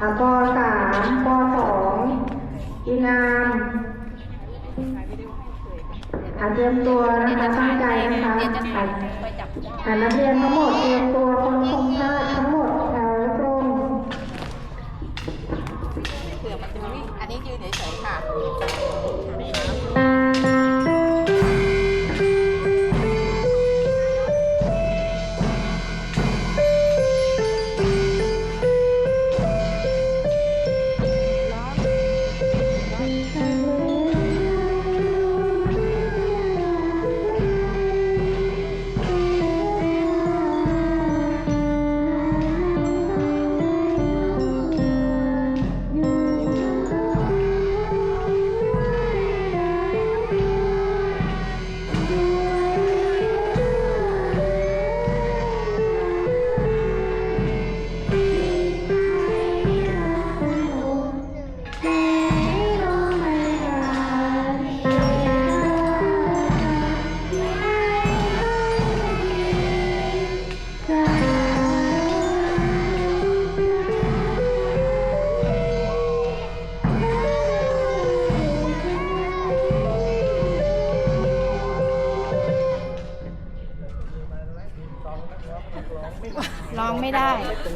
อะปสามปสองอีนามอะเตรียมตัวนะคะตั้งใจนะคะอะอะนักเรียนทั้งหมดเตรียมตัวคนคงชาติทั้งหมด ร้องไม่ได้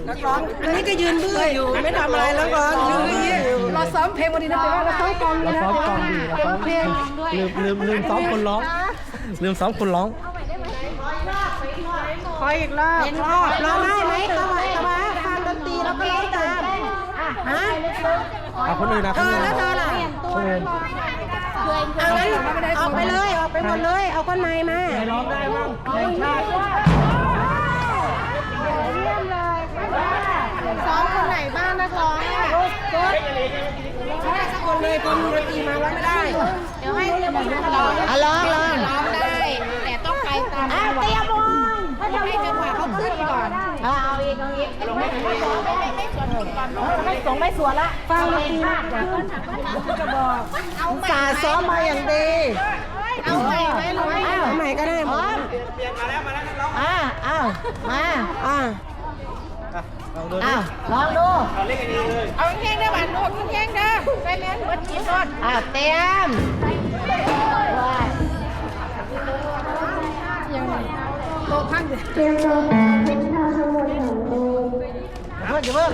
นักร้องอันนี้ก็ยืนเบื่ออยู่ไม่ทำอะไรแล้วก่อนยืนอย่างนี้เราซ้อมเพลงวันนี้นะเป็นว่าเราซ้อมกองเราซ้อมกองดีเราซ้อมลืมลืมลืมซ้อมคนร้อง ลืมซ้อมคนร้องขออีกรอบรอบร้องได้ไหมตะวันตะวันฟังดนตรีแล้วก็ร้องตามฮะเอาคนอื่นนะเธคนออื่นแล้วเธอล่ะคนอื่นเอางั้นออกไปเลยออกไปหมดเลย เอาก้นไม้มาใครร้องได้บ้างเพลงชาติ ซ้อมค นักร้องอะก็ไม่สักคนเลยคนดนตรีมาร้องไม่ได้ เดี๋ยวให้เร้องอะร้องร้องร้องได้ แต่ต้องไปตามจังหวะให้จังหวะเขาขึ้นก่อนเอาอีกเอาอีกไม่ไม่ไม่ไม่สวนก่อนร้อไม่สงไม่สวนละฟังดนตรีจะบอกสาซ้อมมาอย่างดีเอาใหม่ไหมร้อาใหม่ก็ได้พร้อมเปลี่ยนมาแล้วมาแล้วนักร้องอ่าอ้าวมาอ่า องดูอ้าวลองดูเอาเล่นกันดีเลยเอาแห้งได้บ้านโน้ตแห้งได้ใส่แมนเบิดกินรอดอ่าเตรียมเตรียมตัวเป็นชาวทั้งหมดแถวตรงเพิ่งจะเพิ่ง